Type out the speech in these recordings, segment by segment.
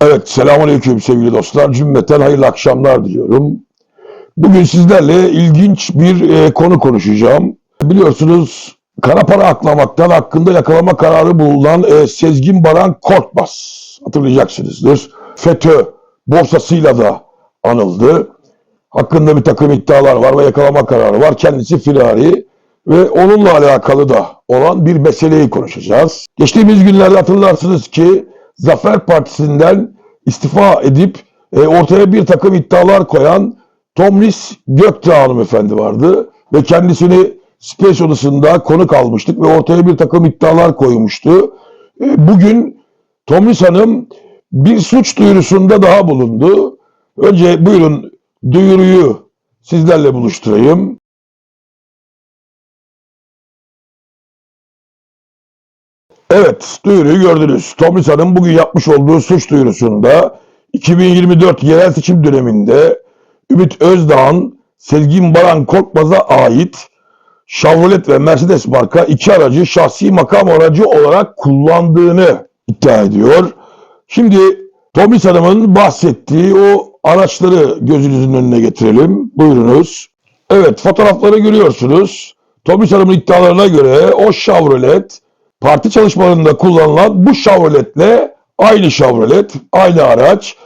Evet, selamünaleyküm sevgili dostlar. Cümleten hayırlı akşamlar diliyorum. Bugün sizlerle ilginç bir e, konu konuşacağım. Biliyorsunuz kara para aklamaktan hakkında yakalama kararı bulunan e, Sezgin Baran Korkmaz. Hatırlayacaksınızdır. FETÖ borsasıyla da anıldı. Hakkında bir takım iddialar var ve yakalama kararı var. Kendisi firari ve onunla alakalı da olan bir meseleyi konuşacağız. Geçtiğimiz günlerde hatırlarsınız ki Zafer Partisi'nden istifa edip e, ortaya bir takım iddialar koyan Tomris Gökçe hanımefendi vardı ve kendisini Space odasında konuk almıştık ve ortaya bir takım iddialar koymuştu. E, bugün Tomris Hanım bir suç duyurusunda daha bulundu. Önce buyurun duyuruyu sizlerle buluşturayım. Evet, duyuruyu gördünüz. Tomris Hanım bugün yapmış olduğu suç duyurusunda 2024 yerel seçim döneminde Ümit Özdağ'ın Sezgin Baran Korkmaz'a ait Chevrolet ve Mercedes marka iki aracı şahsi makam aracı olarak kullandığını iddia ediyor. Şimdi Tomris Hanım'ın bahsettiği o araçları gözünüzün önüne getirelim. Buyurunuz. Evet fotoğrafları görüyorsunuz. Tomris Hanım'ın iddialarına göre o Chevrolet parti çalışmalarında kullanılan bu Chevrolet'le aynı Chevrolet, aynı araç.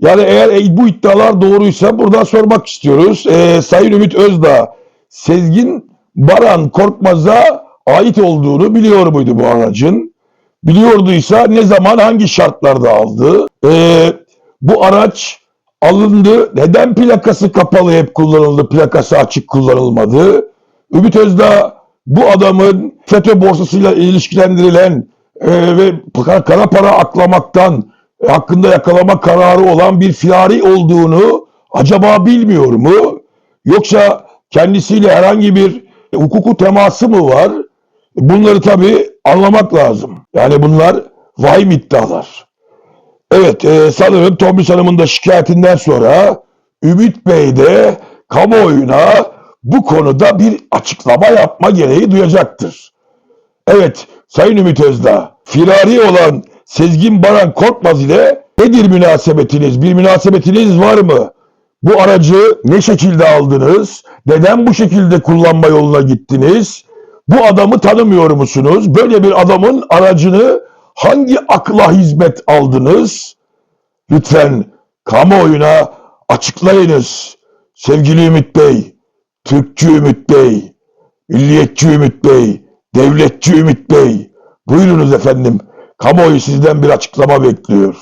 Yani eğer e, bu iddialar doğruysa buradan sormak istiyoruz. Ee, Sayın Ümit Özdağ, Sezgin Baran Korkmaz'a ait olduğunu biliyor muydu bu aracın? Biliyorduysa ne zaman hangi şartlarda aldı? Ee, bu araç alındı. Neden plakası kapalı hep kullanıldı, plakası açık kullanılmadı? Ümit Özdağ bu adamın FETÖ borsasıyla ilişkilendirilen e, ve kara para aklamaktan e, hakkında yakalama kararı olan bir firari olduğunu acaba bilmiyor mu? Yoksa kendisiyle herhangi bir e, hukuku teması mı var? Bunları tabii anlamak lazım. Yani bunlar vahim iddialar. Evet e, sanırım Tomris Hanım'ın da şikayetinden sonra Ümit Bey de kamuoyuna bu konuda bir açıklama yapma gereği duyacaktır. Evet Sayın Ümit Özdağ, firari olan Sezgin Baran Korkmaz ile nedir münasebetiniz? Bir münasebetiniz var mı? Bu aracı ne şekilde aldınız? Neden bu şekilde kullanma yoluna gittiniz? Bu adamı tanımıyor musunuz? Böyle bir adamın aracını hangi akla hizmet aldınız? Lütfen kamuoyuna açıklayınız. Sevgili Ümit Bey, Türkçü Ümit Bey, Milliyetçi Ümit Bey, Devletçi Ümit Bey. Buyurunuz efendim. Kamuoyu sizden bir açıklama bekliyor.